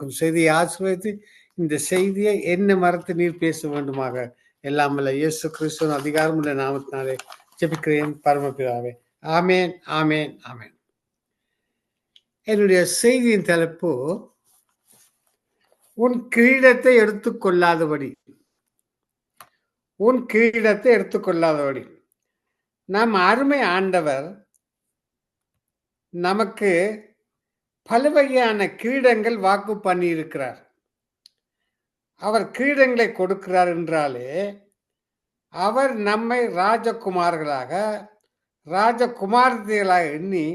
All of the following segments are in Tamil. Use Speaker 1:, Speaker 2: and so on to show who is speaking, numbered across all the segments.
Speaker 1: கொடுக்கும் செய்தியை ஆசிர்வதித்து இந்த செய்தியை என்ன மரத்து நீர் பேச வேண்டுமாக? எல்லாமல்ல. இயேசு கிறிஸ்துவின் அதிகாரமுள்ள நாமத்தினாலே ஜெபிக்கிறேன் பரமபிதாவே. ஆமேன் ஆமேன் ஆமேன். என்னுடைய செய்தியின் தலைப்பு உன் கிரீடத்தை எடுத்துக்கொள்ளாதபடி. உன் கிரீடத்தை எடுத்துக்கொள்ளாதபடி. நம் அருமை ஆண்டவர் நமக்கு பல வகையான கிரீடங்கள் வாக்கு பண்ணியிருக்கிறார். அவர் கிரீடங்களை கொடுக்கிறார் என்றாலே அவர் நம்மை ராஜகுமார்களாக ராஜகுமாரதிகளாக எண்ணி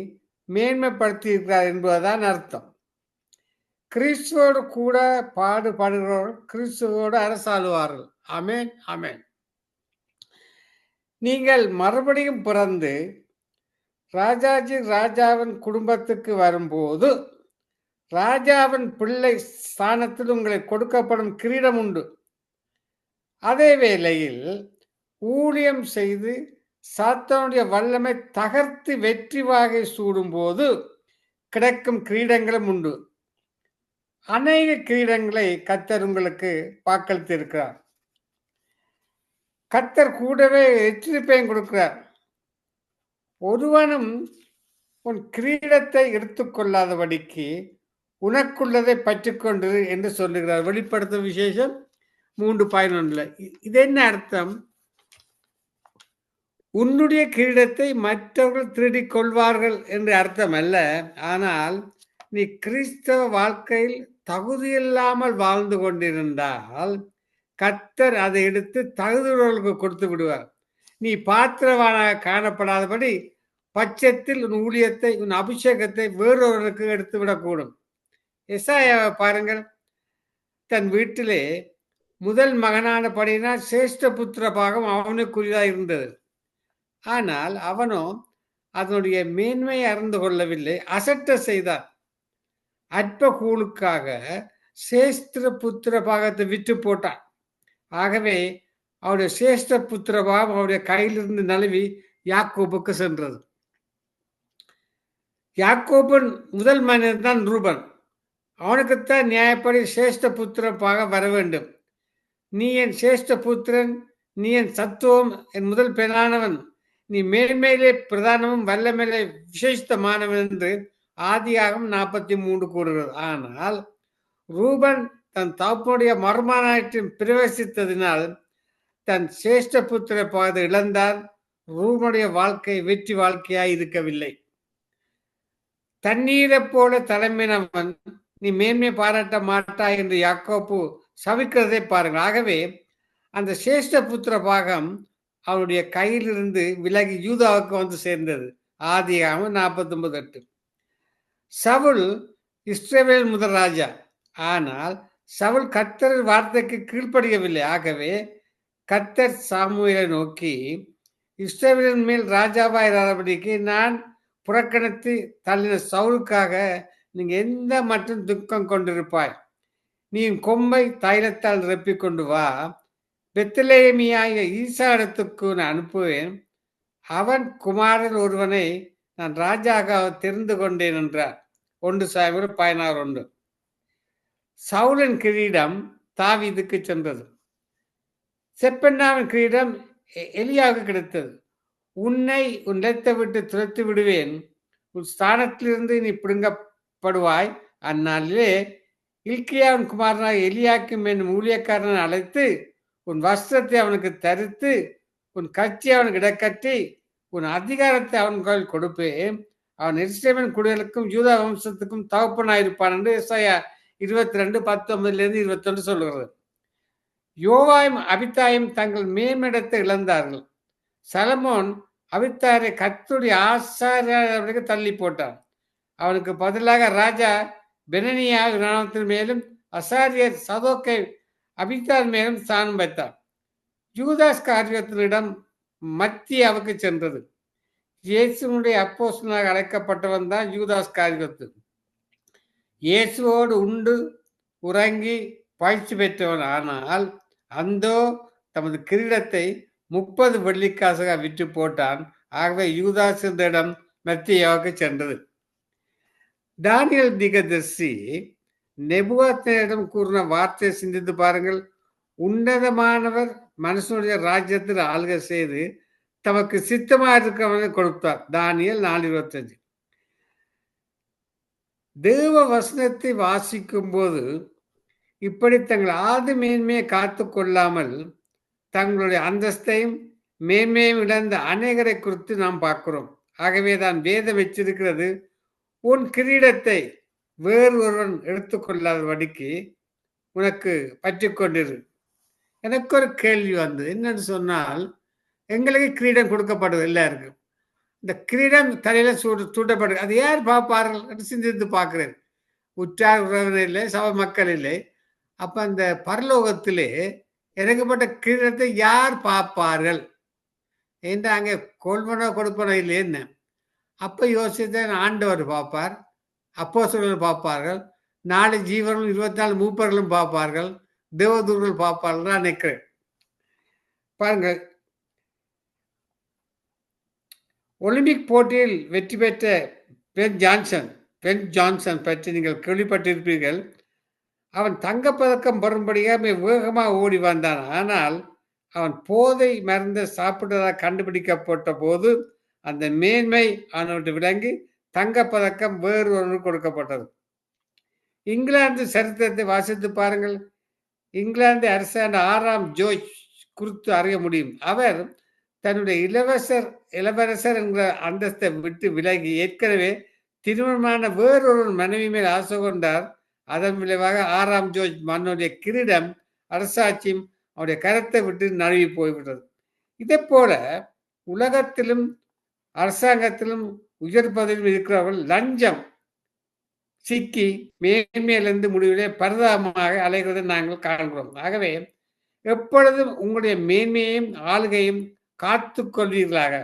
Speaker 1: மேன்மைப்படுத்தியிருக்கிறார் என்பதுதான் அர்த்தம். கிறிஸ்துவோடு கூட பாடுபடுகிறவர்கள் கிறிஸ்துவோடு அரசாளுவார்கள். அமேன் அமேன் நீங்கள் மறுபடியும் பிறந்து ராஜாஜி ராஜாவின் குடும்பத்துக்கு வரும்போது ராஜாவின் பிள்ளை ஸ்தானத்தில் உங்களுக்கு கொடுக்கப்படும் கிரீடம் உண்டு. அதே வேளையில் ஊழியம் செய்து சாத்தனுடைய வல்லமை தகர்த்து வெற்றி வாகை சூடும்போது கிடைக்கும் கிரீடங்களும் உண்டு. அநேக கிரீடங்களை கத்தர் உங்களுக்கு வாக்களித்திருக்கிறார். கத்தர் கூடவே எச்சரிப்பையும் கொடுக்கிறார். ஒருவனும் உன் கிரீடத்தை எடுத்துக்கொள்ளாதபடிக்கு உனக்குள்ளதை பற்றிக்கொண்டு என்று சொல்லுகிறார். வெளிப்படுத்தும் விசேஷம் மூன்று பதினொன்றில். இது என்ன அர்த்தம்? உன்னுடைய கிரீடத்தை மற்றவர்கள் திருடிக் கொள்வார்கள் என்று அர்த்தம் அல்ல. ஆனால் நீ கிறிஸ்தவ வாழ்க்கையில் தகுதியில்லாமல் வாழ்ந்து கொண்டிருந்தால் கத்தர் அதை எடுத்து தகுதியுள்ளவர்களுக்கு கொடுத்து விடுவார். நீ பாத்திரவானாக காணப்படாதபடி பட்சத்தில் உன் ஊழியத்தை உன் அபிஷேகத்தை வேறொருவருக்கு எடுத்து விடக்கூடும். எஸ்ஆயாவை பாருங்கள். தன் வீட்டிலே முதல் மகனான படியினால் சிரேஷ்ட புத்திர பாகம் அவனுக்குரியதாக இருந்தது. ஆனால் அவனோ அதனுடைய மேன்மையை அறிந்து கொள்ளவில்லை. அசட்ட செய்தான் அற்ப கூழுக்காக சேஸ்திர புத்திர பாகத்தை விற்று போட்டான். ஆகவே அவருடைய சிரேஷ்ட புத்திரபாகம் அவருடைய கையிலிருந்து நழுவி யாக்கோபுக்கு சென்றது. யாக்கோபன் முதல் மனிதன் தான் ரூபன். அவனுக்குத்தான் நியாயப்படி சிரேஷ்ட புத்திரப்பாக வர வேண்டும். நீ என் சிரேஷ்ட புத்திரன் நீ என் சத்துவம் என் முதல் பெண்ணானவன். நீ மேன்மையிலே பிரதானமும் வல்லமையிலே விசேஷமானவன் என்று ஆதியாகம் நாற்பத்தி மூன்று கூறுகிறது. ஆனால் ரூபன் தன் தாப்பனுடைய மர்மானாற்றின் பிரவேசித்ததினால் தன் சேஷ்ட புத்திர பாதை இழந்தார் ரூமுடைய வாழ்க்கை வெற்றி வாழ்க்கையாய் இருக்கவில்லை. தண்ணீரை போல தலைமையினவன் நீ மேன்மை பாராட்ட மாட்டாய் என்று யாக்கோப்பு சவிக்கிறதை பாருங்கள். ஆகவே அந்த சேஷ்ட புத்திர பாகம் அவனுடைய கையிலிருந்து விலகி யூதாவுக்கு வந்து சேர்ந்தது. ஆதியாம நாற்பத்தி ஒன்பது எட்டு. சவுல் இஸ்ரேவேல் முதல் ராஜா. ஆனால் சவுல் கத்தர் வார்த்தைக்கு கீழ்ப்படியவில்லை. ஆகவே கத்தர் சாமுவேலை நோக்கி இஸ்ரேலின் மேல் ராஜாவாயிராதபடிக்கு நான் புறக்கணித்து தள்ளின சவுலுக்காக நீங்க எந்த மட்டும் துக்கம் கொண்டிருப்பாய்? நீ கொம்பை தைலத்தால் நிரப்பிக் கொண்டு வா. பெத்தலேமியாய ஈசா இடத்துக்கு நான் அனுப்புவேன். அவன் குமாரன் ஒருவனை நான் ராஜாக தெரிந்து கொண்டேன் என்றார். ஒன்று சாய்வர் பதினாறு ஒன்று. சவுலன் கிரீடம் தாவீதுக்கு சென்றது. செப்பன்னாவின் கிரீடம் எலியாக கிடைத்தது. உன்னை உன் நிலத்தை விட்டு துரத்து விடுவேன். உன் ஸ்தானத்திலிருந்து நீ பிடுங்கப்படுவாய். அந்நாளிலே இல்கியாவின் குமாரனாக எலியாக்கும் என்னும் ஊழியக்காரன் அழைத்து உன் வஸ்திரத்தை அவனுக்கு தரித்து உன் கட்சி அவனுக்கு இடக்கட்டி உன் அதிகாரத்தை அவன் கையில் கொடுப்பேன். அவன் எருசலேமின் குடிகளுக்கும் யூதா வம்சத்துக்கும் தகப்பனாயிருப்பான் என்று இசையா இருபத்தி ரெண்டு பத்தொன்பதுல இருந்து இருபத்தொன்று சொல்லுகிறது யோவாயும் அபித்தாயும் தங்கள் மேமிடத்தை இழந்தார்கள். சலமோன் அபித்தாரை கத்துடைய ஆசாரியர்களுக்கு தள்ளி போட்டான். அவனுக்கு பதிலாக ராஜா பெனனியா இராணுவத்தின் மேலும் அசாரியர் சதோக்கை அபித்தார் மேலும் ஸ்தானம் வைத்தார் யூதாஸ் காரியத்தினிடம் மத்தியாவுக்கு சென்றது. இயேசுனுடைய அப்போசனாக அழைக்கப்பட்டவன் தான் யூதாஸ் காரியத்து. இயேசுவோடு உண்டு உறங்கி பயிற்சி பெற்றவன். ஆனால் அந்தோ தமது கிரீடத்தை முப்பது வெள்ளிக்காசாக விற்று போட்டான். ஆகவே யூதாஸ் இடம் மத்தியாவுக்கு சென்றது. தானியல் திகதர்சி நெபுவாத்தனிடம் கூறின வார்த்தையை சிந்தித்து பாருங்கள். உன்னதமானவர் மனுஷனுடைய ராஜ்யத்தில் ஆளுகை செய்து தமக்கு சித்தமாக இருக்கவனை கொடுத்தார். தானியல் நாலு இருபத்தஞ்சு தேவ வசனத்தை வாசிக்கும் போது இப்படி தங்கள் ஆது மேன்மையை காத்து கொள்ளாமல் தங்களுடைய அந்தஸ்தையும் மேன்மையும் இழந்த அநேகரை குறித்து நாம் பார்க்கிறோம். ஆகவே தான் வேதம் வச்சிருக்கிறது. உன் கிரீடத்தை வேறு ஒருவன் எடுத்துக்கொள்ளாத வடிக்கு உனக்கு பற்றி கொண்டிரு. எனக்கு ஒரு கேள்வி வந்தது. என்னன்னு சொன்னால் எங்களுக்கு கிரீடம் கொடுக்கப்படுது எல்லாருக்கும். இந்த கிரீடம் தலையில சூடு சூட்டப்படுது அது யார் பார்ப்பார்கள் என்று சிந்தித்து பார்க்கிறேன். உற்றார் உறவினர் இல்லை சப மக்கள் இல்லை. அப்ப அந்த பரலோகத்திலே இறங்கப்பட்ட கிரீடத்தை யார் பார்ப்பார்கள்? என்று அங்கே கொள்வனோ கொடுப்பனோ இல்லைன்னு என்ன அப்ப யோசித்த ஆண்டவர் பார்ப்பார் அப்போ பார்ப்பார்கள் நாலு ஜீவர்களும் இருபத்தி நாலு மூப்பர்களும் பார்ப்பார்கள் தேவதூர்கள் பார்ப்பார்கள் நான் நிற்கிறேன் பாருங்கள் ஒலிம்பிக் போட்டியில் வெற்றி பெற்ற பென் ஜான்சன் பென் ஜான்சன் பற்றி நீங்கள் கேள்விப்பட்டிருப்பீர்கள். அவன் தங்கப்பதக்கம் பெறும்படியாக வேகமாக ஓடி வந்தான். ஆனால் அவன் போதை மருந்து சாப்பிட்டதாக கண்டுபிடிக்கப்பட்ட போது அந்த மேன்மை அவனோட்டு விளங்கி தங்கப்பதக்கம் வேறு ஒன்று கொடுக்கப்பட்டது. இங்கிலாந்து சரித்திரத்தை வாசித்து பாருங்கள். இங்கிலாந்து அரசாண்ட ஆறாம் ஜோர்ஜ் குறித்து அறிய முடியும். அவர் தன்னுடைய இளவரசர் இளவரசர் என்கிற அந்தஸ்தை விட்டு விலகி ஏற்கனவே திருமணமான வேறொரு மனைவி மேல் ஆசை கொண்டார். அதன் விளைவாக ஆறாம் ஜோர்ஜ் மன்னனுடைய கிரீடம் அரசாட்சியும் அவருடைய கரத்தை விட்டு நழுவி போய்விட்டது. இதே போல உலகத்திலும் அரசாங்கத்திலும் உயர் பதவியில் இருக்கிறவர்கள் லஞ்சம் சிக்கி மேன்மையிலிருந்து முடிவிலே பரிதாபமாக அலைகிறதை நாங்கள் காண்கிறோம். ஆகவே எப்பொழுதும் உங்களுடைய மேன்மையையும் ஆளுகையும் காத்து கொள்வீர்களாக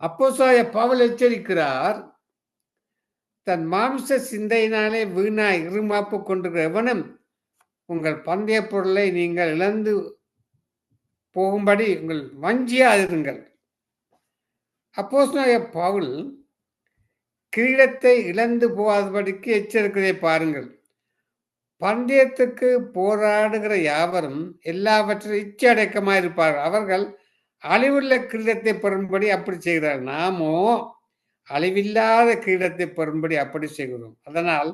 Speaker 1: அப்போ பவல் எச்சரிக்கிறார் தன் மாம்ச சிந்தையினாலே வீணாய் இருமாப்பு கொண்டிருக்கிற எவனும் உங்கள் பந்தய பொருளை நீங்கள் இழந்து போகும்படி உங்கள் வஞ்சியாதிருங்கள் அப்போஸ் பவுல் கிரீடத்தை இழந்து போகாதபடிக்கு எச்சரிக்கிறதை பாருங்கள். பந்தயத்துக்கு போராடுகிற யாவரும் எல்லாவற்றிலும் இச்சடக்கமாக இருப்பார்கள் அவர்கள் அழிவுள்ள கிரீடத்தை பெறும்படி அப்படி செய்கிறார் நாமோ அழிவில்லாத கிரீடத்தை பெறும்படி அப்படி செய்கிறோம். அதனால்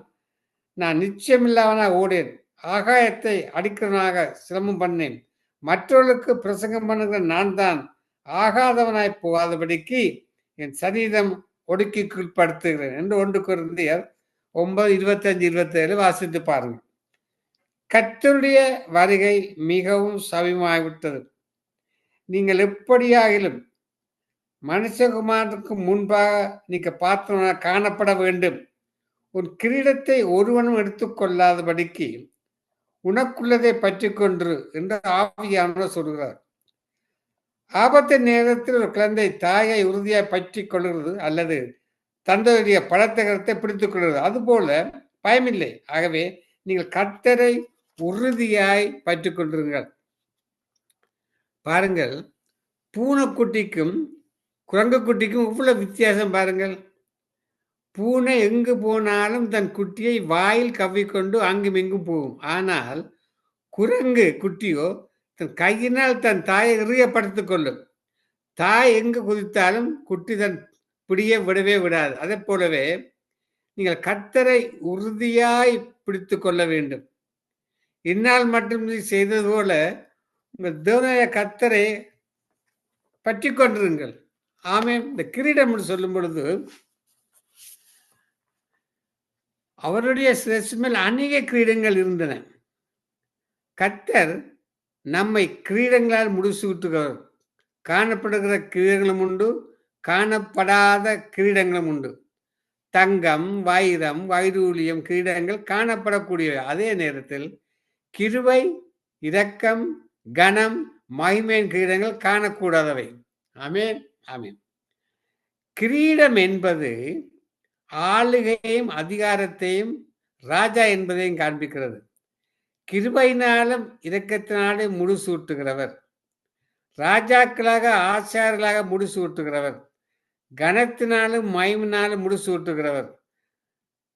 Speaker 1: நான் நிச்சயமில்லாமனா ஓடேன். ஆகாயத்தை அடிக்கிறவனாக சிரமம் பண்ணேன். மற்றவர்களுக்கு பிரசங்கம் பண்ணுகிற நான் தான் ஆகாதவனாய் போகாதபடிக்கு என் சரீரம் ஒடுக்கிக்குட்படுத்துகிறேன் என்று ஒன்று குருந்தியர் ஒன்பது இருபத்தஞ்சு இருபத்தேழு வாசித்து பாருங்கள். கத்தருடைய வருகை மிகவும் சமயமாகிவிட்டது நீங்கள் எப்படியாகிலும் மனுஷகுமாருக்கு முன்பாக நீங்க பார்த்தோம்னா காணப்பட வேண்டும். உன் கிரீடத்தை ஒருவனும் எடுத்துக்கொள்ளாதபடிக்கு உனக்குள்ளதை பற்றி கொன்று என்று ஆவியானவர் சொல்கிறார். ஆபத்து நேரத்தில் ஒரு குழந்தை தாயை உறுதியாய் பற்றி கொள்கிறது அல்லது தந்தையுடைய பழத்தகரத்தை பிடித்துக் கொள்கிறது. அதுபோல பயமில்லை. ஆகவே நீங்கள் கத்தரை உறுதியாய் பற்றி கொண்டிருங்கள். பாருங்கள் பூனைக்குட்டிக்கும் குரங்குக்குட்டிக்கும் இவ்வளோ வித்தியாசம் பாருங்கள். பூனை எங்கு போனாலும் தன் குட்டியை வாயில் கவ்விக்கொண்டு அங்கும் இங்கும் போகும். ஆனால் குரங்கு குட்டியோ தன் கையினால் தன் தாயை இறுகப்படுத்திக் கொள்ளும். தாய் எங்கு குதித்தாலும் குட்டி தன் பிடிய விடவே விடாது. அதே போலவே நீங்கள் கத்தரை உறுதியாய் பிடித்து கொள்ள வேண்டும். இந்நாள் மட்டும் செய்தது போல உங்கள் தேவனாய கத்தரை பற்றி கொண்டிருங்கள். ஆமே இந்த கிரீடம் என்று சொல்லும் பொழுது அவருடைய சிரசு மேல் அநேக கிரீடங்கள் இருந்தன. கத்தர் நம்மை கிரீடங்களால் முடிச்சு விட்டுகிறார். காணப்படுகிற கிரீடங்களும் உண்டு காணப்படாத கிரீடங்களும் உண்டு. தங்கம் வைரம் வைரூலியம் கிரீடங்கள் காணப்படக்கூடியவை. அதே நேரத்தில் கிருவை இரக்கம் கனம் மகிமேன் கிரீடங்கள் காணக்கூடாதவை. ஆமேன். ஆமேன். கிரீடம் என்பது ஆளுகையும் அதிகாரத்தையும் ராஜா என்பதையும் காண்பிக்கிறது. கிருபையினாலும் இரக்கத்தினாலே முடிசூட்டுகிறவர் ராஜாக்களாக ஆச்சாரர்களாக முடிசூட்டுகிறவர் கனத்தினாலும் மயமினாலும் முடிசூட்டுகிறவர்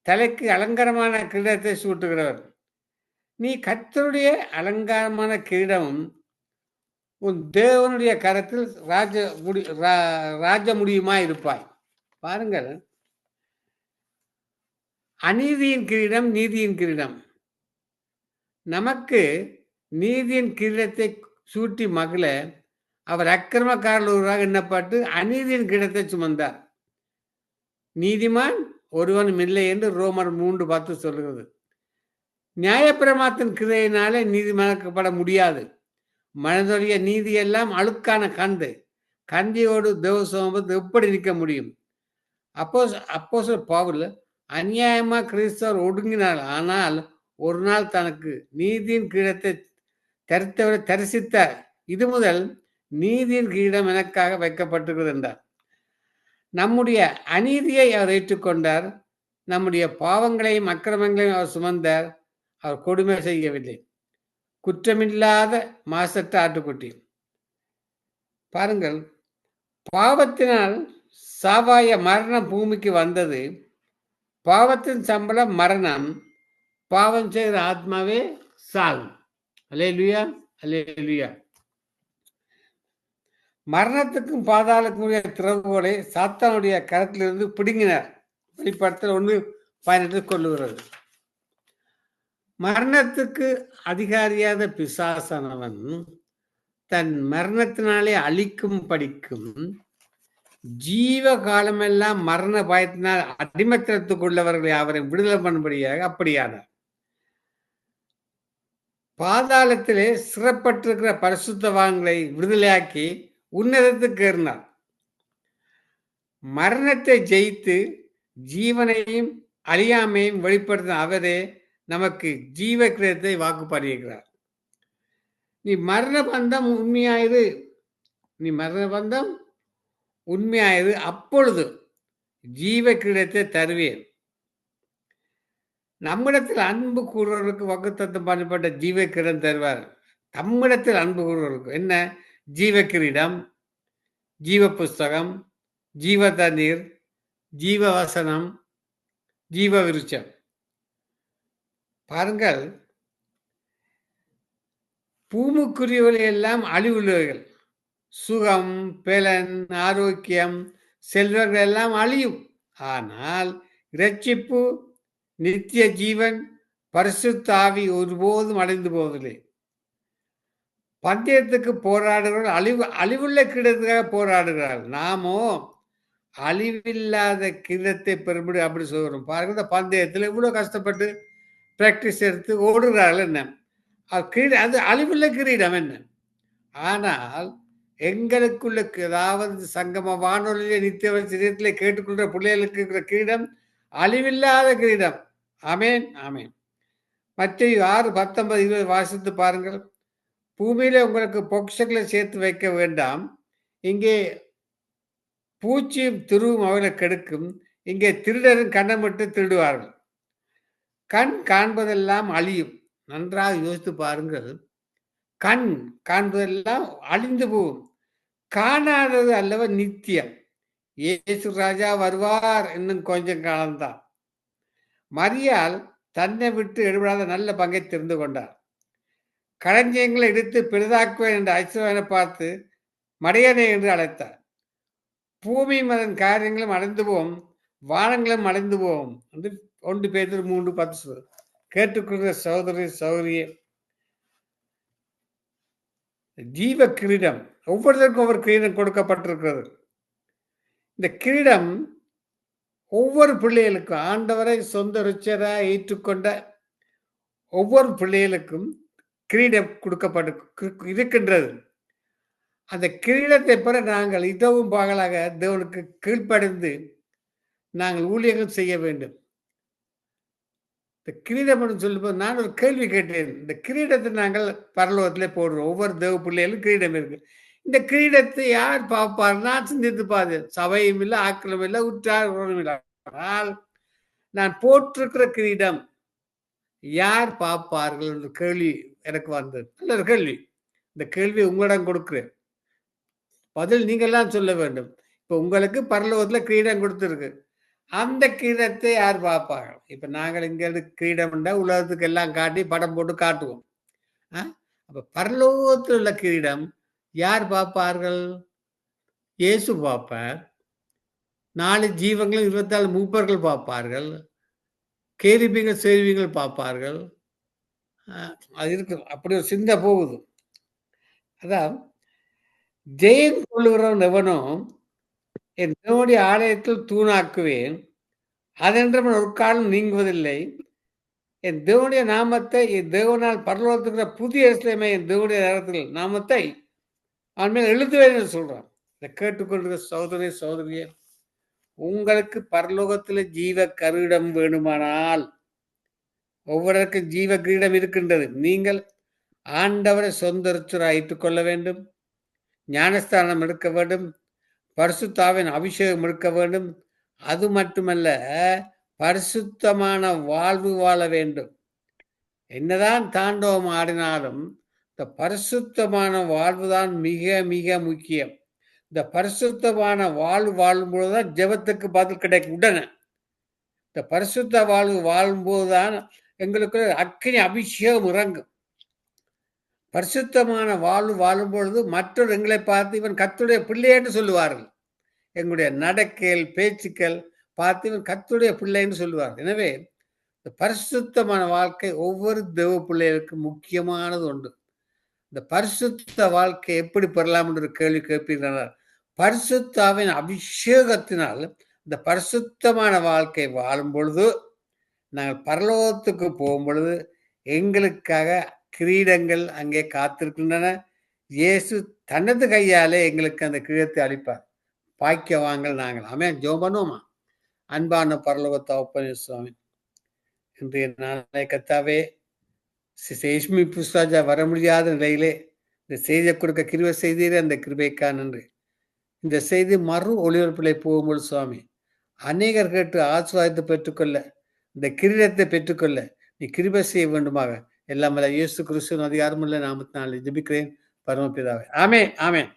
Speaker 1: தலைக்கு அலங்காரமான கிரீடத்தை சூட்டுகிறவர். நீ கத்தருடைய அலங்காரமான கிரீடமும் உன் தேவனுடைய கரத்தில் ராஜ முடி ரா- ராஜ முடியுமா இருப்பாய். பாருங்கள். அநீதியின் கிரீடம் நீதியின் கிரீடம். நமக்கு நீதியின் கிரீடத்தை சூட்டி மகள அவர் அக்கிரமக்காரலூராக ஒருவராக எண்ணப்பட்டு அநீதியின் கிரீடத்தை சுமந்தார். நீதிமான் ஒருவனும் இல்லை என்று ரோமர் மூன்று பார்த்து சொல்கிறது நியாயப்பிரமாத்தின் கிரையினாலே நீதிமானாக்கப்பட முடியாது. மனதுடைய நீதி எல்லாம் அழுக்கான கந்து கந்தியோடு தேவசோமத்து எப்படி நிற்க முடியும்? அப்போ அப்போ பவுல் அநியாயமா கிறிஸ்தவர் ஒடுங்கினார். ஆனால் ஒரு நாள் தனக்கு நீதியின் கீழத்தை தரித்தவரை தரிசித்தார். இது முதல் நீதியின் கீழம் எனக்காக வைக்கப்பட்டிருக்கிறது என்றார். நம்முடைய அநீதியை அவர் ஏற்றுக்கொண்டார். நம்முடைய பாவங்களையும் அக்கிரமங்களையும் அவர் சுமந்தார். அவர் கொடுமை செய்யவில்லை. குற்றமில்லாத மாசற்ற ஆட்டுக்குட்டி பாருங்கள் பாவத்தினால் சாவாய மரணம் பூமிக்கு வந்தது. பாவத்தின் சம்பளம் மரணம். பாவம் செய்கிற ஆத்மாவே சாகும் அலே லுயா அலே லுயா மரணத்துக்கும் பாதாளத்துக்கும் திறவுகோலை சாத்தானுடைய கரத்திலிருந்து பிடுங்கினார். வெளிப்படத்தில் ஒன்று பயனிட்டு கொள்ளுகிறது. மரணத்துக்கு அதிகாரியாத பிசாசனவன் தன் மரணத்தினாலே அழிக்கும் படிக்கும் ஜீவ காலமெல்லாம் மரண பயத்தினால் அடிமத்தனத்துக்குள்ளவர்களை அவரை விடுதலை பண்ணும்படியாக அப்படியானார். பாதாளத்திலே சிறப்பட்டிருக்கிற பரிசுத்தவான்களை விடுதலையாக்கி உன்னதத்துக்கு ஏறினார். மரணத்தை ஜெயித்து ஜீவனையும் அழியாமையும் வெளிப்படுத்தின அவரே நமக்கு ஜீவ கிரகத்தை வாக்கு பண்ணியிருக்கிறார். நீ மரண பந்தம் உண்மையாயிரு. நீ மரண பந்தம் உண்மையாயிரு. அப்பொழுது ஜீவ கிரீடத்தை தருவேன். நம்மிடத்தில் அன்பு கூறுவர்களுக்கு வகுத்தத்தம் பண்ணப்பட்ட ஜீவ கிரீடம் தருவார். தம்மிடத்தில் அன்பு கூறுவர்களுக்கு என்ன? ஜீவ கிரீடம் ஜீவ புஸ்தகம் ஜீவ தண்ணீர் ஜீவ வசனம் ஜீவ விருட்சம். பாருங்கள் பூமுக்குரியவர்கள் எல்லாம் அழிவுள்ளவர்கள். சுகம் பெலன் ஆரோக்கியம் செல்வர்கள் எல்லாம் அழியும். ஆனால் இரட்சிப்பு நித்திய ஜீவன் பரிசுத்தாவி ஒருபோதும் அடைந்து போவதில்லை. பந்தயத்துக்கு போராடுகிறவர்கள் அழிவு அழிவுள்ள கிரீடத்துக்காக போராடுகிறார்கள். நாமோ அழிவில்லாத கிரீடத்தை பெறும்படி அப்படி சொல்கிறோம். பாருங்க இந்த பந்தயத்தில் இவ்வளோ கஷ்டப்பட்டு ப்ராக்டிஸ் எடுத்து ஓடுகிறார்கள் என்ன? அது கிரீட அது அழிவுள்ள கிரீடம் என்ன? ஆனால் எங்களுக்குள்ள ஏதாவது சங்கம வானொலியில நித்திய சிரியத்தில் கேட்டுக்கொள்கிற பிள்ளைகளுக்கு இருக்கிற கிரீடம் அழிவில்லாத கிரீடம். ஆமேன் ஆமேன். மற்ற ஆறு பத்தொன்பது இருபது வாசித்து பாருங்கள். பூமியில உங்களுக்கு பொக்ஷங்களை சேர்த்து வைக்க வேண்டாம். இங்கே பூச்சியும் திருவும் அவர்களை கெடுக்கும் இங்கே திருடரும் கண்ணமிட்டு திருடுவார்கள். கண் காண்பதெல்லாம் அழியும். நன்றாக யோசித்து பாருங்கள். கண் காண்பதெல்லாம் அழிந்து போகும். காணாதது அல்லவ நித்தியம். இயேசு ராஜா வருவார் இன்னும் கொஞ்சம் காலம்தான். மரியால் தன்னை விட்டு எடுபடாத நல்ல பங்கை தெரிந்து கொண்டார். களஞ்சியங்களை எடுத்து பெரிதாக்குவேன் என்ற ஐஸ்வரனை பார்த்து மடையனை என்று அழைத்தார். பூமியும் அதன் காரியங்களும் அடைந்து போவோம் வானங்களும் அடைந்து போவோம் என்று ஒன்று பேர் மூன்று பத்து கேட்டுக்கொள்கிற சகோதரி சௌரிய ஜீவ கிரீடம் ஒவ்வொருத்தருக்கும் ஒவ்வொரு கிரீடம் கொடுக்கப்பட்டிருக்கிறது. இந்த கிரீடம் ஒவ்வொரு பிள்ளைகளுக்கும் ஆண்டவரை சொந்த ருச்சராக ஏற்றுக்கொண்ட ஒவ்வொரு பிள்ளைகளுக்கும் கிரீடம் கொடுக்கப்பட்டு இருக்கின்றது. அந்த கிரீடத்தை பெற நாங்கள் இதவும் பகலாக தேவனுக்கு கீழ்ப்படைந்து நாங்கள் ஊழியர்கள் செய்ய வேண்டும். இந்த கிரீடம் சொல்லும்போது நான் ஒரு கேள்வி கேட்டேன். இந்த கிரீடத்தை நாங்கள் பரலோகத்தில் போடுறோம். ஒவ்வொரு தேவ பிள்ளைகளும் கிரீடம் இருக்கு. இந்த கிரீடத்தை யார் பார்ப்பார்னா சிந்தித்து பார்த்தேன் சபையும் இல்லை ஆக்கிரமும் இல்லை உற்றாரும் இல்லை. ஆனால் நான் போட்டிருக்கிற கிரீடம் யார் பார்ப்பார்கள் என்ற கேள்வி எனக்கு வந்தது. நல்ல ஒரு கேள்வி. இந்த கேள்வி உங்களிடம் கொடுக்குறேன். பதில் நீங்கள்லாம் சொல்ல வேண்டும். இப்போ உங்களுக்கு பரலோகத்தில் கிரீடம் கொடுத்துருக்கு. அந்த கிரீடத்தை யார் பார்ப்பார்கள் இப்ப நாங்கள் இங்க இருந்து உலகத்துக்கு எல்லாம் காட்டி படம் போட்டு காட்டுவோம். ஆ? அப்ப பரலோகத்தில் உள்ள கிரீடம் யார் பார்ப்பார்கள்? இயேசு பார்ப்பார். நாலு ஜீவங்களும் இருபத்தாலு மூப்பர்கள் பார்ப்பார்கள். கேரிபிங்கள் சேருவிகள் பார்ப்பார்கள். அது இருக்கு அப்படி ஒரு சிந்தை போகுது. அதான் ஜெயம் கொள்ளுகிறவன் எவனும் என் தேவனுடைய ஆலயத்தில் தூணாக்குவேன். அதென்றவன் ஒரு காலம் நீங்குவதில்லை. என் தேவனுடைய நாமத்தை என் தேவனால் பரலோகத்துக்கிற புதிய இஸ்லாமை என் தேவனுடைய நேரத்தில் நாமத்தை அவன் மேல் எழுதுவேன் என்று சொல்றான். இதை கேட்டுக்கொள்கிற சகோதரி சகோதரியே உங்களுக்கு பரலோகத்தில் ஜீவ கருடம் வேணுமானால் ஒவ்வொருவருக்கும் ஜீவ கிரீடம் இருக்கின்றது. நீங்கள் ஆண்டவரை சொந்த ஆயிட்டுக் கொள்ள வேண்டும். ஞானஸ்தானம் எடுக்க வேண்டும். பரிசுத்தாவின் அபிஷேகம் இருக்க வேண்டும். அது மட்டுமல்ல பரிசுத்தமான வாழ்வு வாழ வேண்டும். என்னதான் தாண்டவம் ஆடினாலும் இந்த பரிசுத்தமான வாழ்வு தான் மிக மிக முக்கியம். இந்த பரிசுத்தமான வாழ்வு வாழும்போதுதான் ஜெபத்துக்கு பதில் கிடைக்கும் உடனே. இந்த பரிசுத்த வாழ்வு வாழும்போது தான் எங்களுக்கு அக்கினி அபிஷேகம் இறங்கும். பரிசுத்தமான வாழ்வு வாழும் பொழுது மற்றொரு எங்களை பார்த்து இவன் கத்துடைய பிள்ளைன்னு சொல்லுவார்கள். எங்களுடைய நடக்கல் பேச்சுக்கள் பார்த்து இவன் கத்துடைய பிள்ளைன்னு சொல்லுவார்கள். எனவே இந்த பரிசுத்தமான வாழ்க்கை ஒவ்வொரு தெய்வ பிள்ளைகளுக்கும் முக்கியமானது உண்டு. இந்த பரிசுத்த வாழ்க்கை எப்படி பெறலாம் என்று கேள்வி கேட்பீர்கள் பரிசுத்தாவின் அபிஷேகத்தினால் இந்த பரிசுத்தமான வாழ்க்கை வாழும் பொழுது நாங்கள் பரலோகத்துக்கு போகும் பொழுது எங்களுக்காக கிரீடங்கள் அங்கே காத்திருக்கின்றன. இயேசு தனது கையாலே எங்களுக்கு அந்த கிரீடத்தை அளிப்பார். பாக்கியவாங்கள் நாங்கள். ஆமே ஜெபம் பண்ணுவோமா? அன்பான பரலோகத்த சுவாமி இன்றைய நாளை கத்தாவே சேஷ்மி புஷ்ராஜா வர முடியாத நிலையிலே இந்த செய்தியை கொடுக்க கிருபை செய்தீரே அந்த கிருபைக்கா நன்றி. இந்த செய்தி மறு ஒளிபரப்பிலே போகும்போது சுவாமி அநேகர் கேட்டு ஆசுவாதத்தை பெற்றுக்கொள்ள இந்த கிரீடத்தை பெற்றுக்கொள்ள நீ கிருபை செய்ய வேண்டுமாக. எல்லாம் வல்ல இயேசு கிறிஸ்துவின் அதிகாரமுள்ள நாமத்தினாலே ஜெபிக்கிறேன். பரமபிதாவே. ஆமே ஆமேன்.